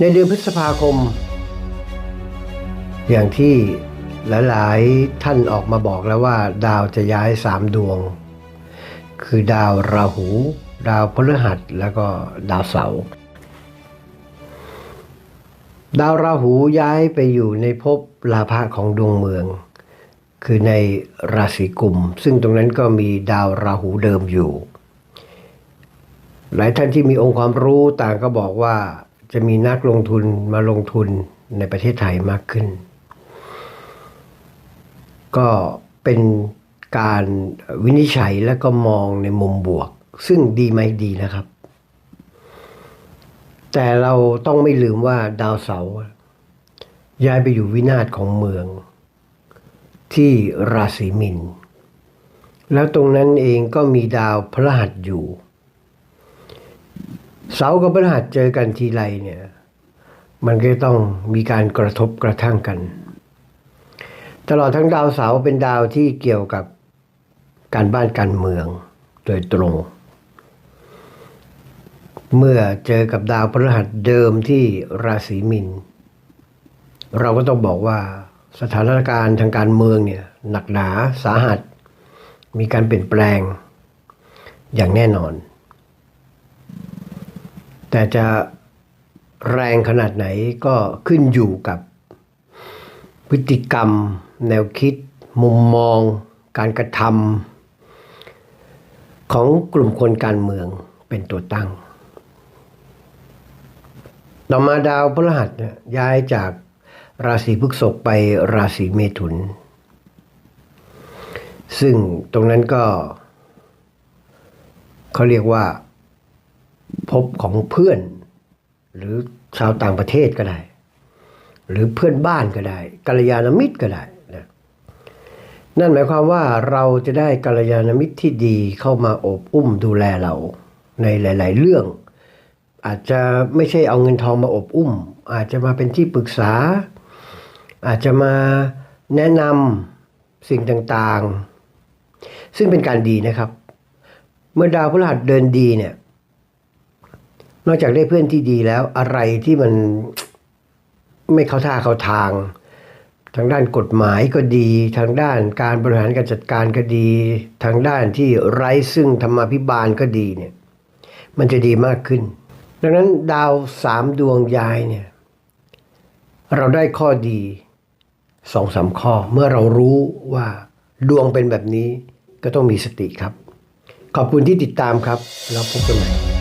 ในเดือนพฤษภาคม อย่างที่หลาย ๆ ท่านออกมาบอกแล้วว่า ดาวจะย้ายสามดวง คือดาวราหู ดาวพฤหัสแล้วก็ดาวเสาร์ดาวราหูย้ายไปอยู่ในภพลาภะของดวงเมือง คือในราศีกุม ซึ่งตรงนั้นก็มีดาวราหูเดิมอยู่ หลายท่านที่มีองค์ความรู้ต่างก็บอกว่า จะมีนักลงทุนมาลงทุนในประเทศไทยมากขึ้น ก็เป็นการวินิจฉัยและก็มองในมุมบวก ซึ่งดีไหมดีนะครับ แต่เราต้องไม่ลืมว่าดาวเสาร์ย้ายไปอยู่วินาศของเมือง ที่ราศีมิน แล้วตรงนั้นเองก็มีดาวพระหัสอยู่ เสาร์กับพฤหัสเจอกันทีไรเนี่ย มันก็ต้องมีการกระทบกระทั่งกัน ตลอดทั้งดาวเสาร์เป็นดาวที่เกี่ยวกับการบ้านการเมืองโดยตรง เมื่อเจอกับดาวพฤหัสเดิมที่ราศีมิน เราก็ต้องบอกว่าสถานการณ์ทางการเมืองเนี่ยหนักหนาสาหัส มีการเปลี่ยนแปลงอย่างแน่นอน แต่จะแรงขนาดไหนก็ขึ้นอยู่กับพฤติกรรม แนวคิด มุมมอง การกระทำของกลุ่มคนการเมืองเป็นตัวตั้ง ต่อมาดาวพฤหัสเนี่ยย้ายจากราศีพฤษภไปราศีเมถุน ซึ่งตรงนั้นก็เขาเรียกว่า พบของเพื่อน หรือชาวต่างประเทศก็ได้ หรือเพื่อนบ้านก็ได้กัลยาณมิตรก็ได้นะนั่นหมายความว่าเราจะได้กัลยาณมิตรที่ดีเข้ามาโอบอุ้มดูแลเราในหลาย ๆ เรื่อง อาจจะไม่ใช่เอาเงินทองมาอบอุ้ม อาจจะมาเป็นที่ปรึกษา อาจจะมาแนะนำสิ่งต่าง ๆ ซึ่งเป็นการดีนะครับ เมื่อดาวพฤหัสเดินดีเนี่ย นอกจากได้เพื่อนที่ดีแล้วอะไรที่มันไม่เข้าท่าเข้าทาง ทางด้านกฎหมายก็ดี ทางด้านการบริหารการจัดการก็ดี ทางด้านที่ไร้ซึ่งธรรมาภิบาลก็ดีเนี่ย มันจะดีมากขึ้น ดังนั้นดาวสามดวงย้ายเนี่ย เราได้ข้อดีสองสามข้อ เมื่อเรารู้ว่าดวงเป็นแบบนี้ก็ต้องมีสติครับ ขอบคุณที่ติดตามครับ แล้วพบกันใหม่